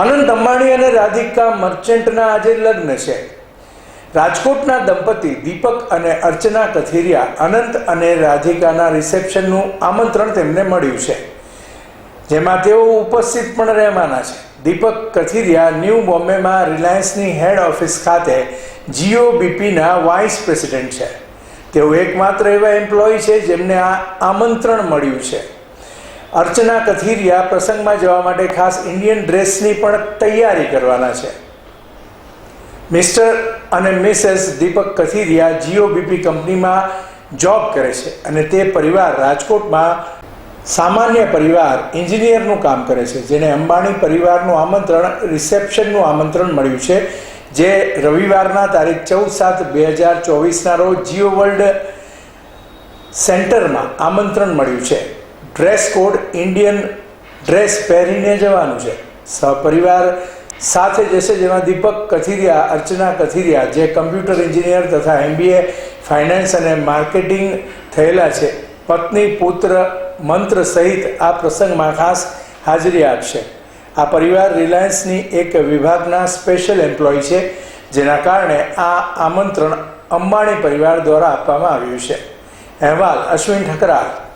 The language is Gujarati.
અનંત અંબાણી અને રાધિકા મર્ચન્ટના આજે લગ્ન છે. રાજકોટના દંપતી દીપક અને અર્ચના કથિરિયા અનંત અને રાધિકાના રિસેપ્શનનું આમંત્રણ તેમને મળ્યું છે. જેમાં તેઓ ઉપસ્થિત પણ રહેવાના છે. દીપક કથિરિયા ન્યૂ બોમ્બેમાં રિલાયન્સની હેડ ઓફિસ ખાતે જીઓ બીપીના વાઇસ પ્રેસિડેન્ટ છે. તેઓ એકમાત્ર એવા એમ્પ્લોય છે જેમને આ આમંત્રણ મળ્યું છે. અર્ચના કથિરિયા પ્રસંગમાં જવા માટે ખાસ ઇન્ડિયન ડ્રેસની પણ તૈયારી કરવાના છે. મિસ્ટર અને મિસેસ દીપક કથિરિયા જીઓ બીપી કંપનીમાં જોબ કરે છે અને તે પરિવાર રાજકોટમાં સામાન્ય પરિવાર, એન્જિનિયરનું કામ કરે છે, જેને અંબાણી પરિવારનું આમંત્રણ, રિસેપ્શનનું આમંત્રણ મળ્યું છે, જે રવિવારના તારીખ ચૌદ સાત બે હજાર ચોવીસના રોજ જીઓ વર્લ્ડ સેન્ટરમાં આમંત્રણ મળ્યું છે. ડ્રેસ કોડ ઇન્ડિયન ડ્રેસ પહેરીને જવાનું છે. સહપરિવાર સાથે જશે જેમાં દીપક કથિરિયા, અર્ચના કથિરિયા, જે કમ્પ્યુટર એન્જિનિયર તથા એમબીએ ફાઇનાન્સ અને માર્કેટિંગ થયેલા છે. પત્ની, પુત્ર, મંત્ર સહિત આ પ્રસંગમાં ખાસ હાજરી આપશે. આ પરિવાર રિલાયન્સની એક વિભાગના સ્પેશિયલ એમ્પ્લોય છે, જેના કારણે આ આમંત્રણ અંબાણી પરિવાર દ્વારા આપવામાં આવ્યું છે. અહેવાલ અશ્વિન ઠકરાર.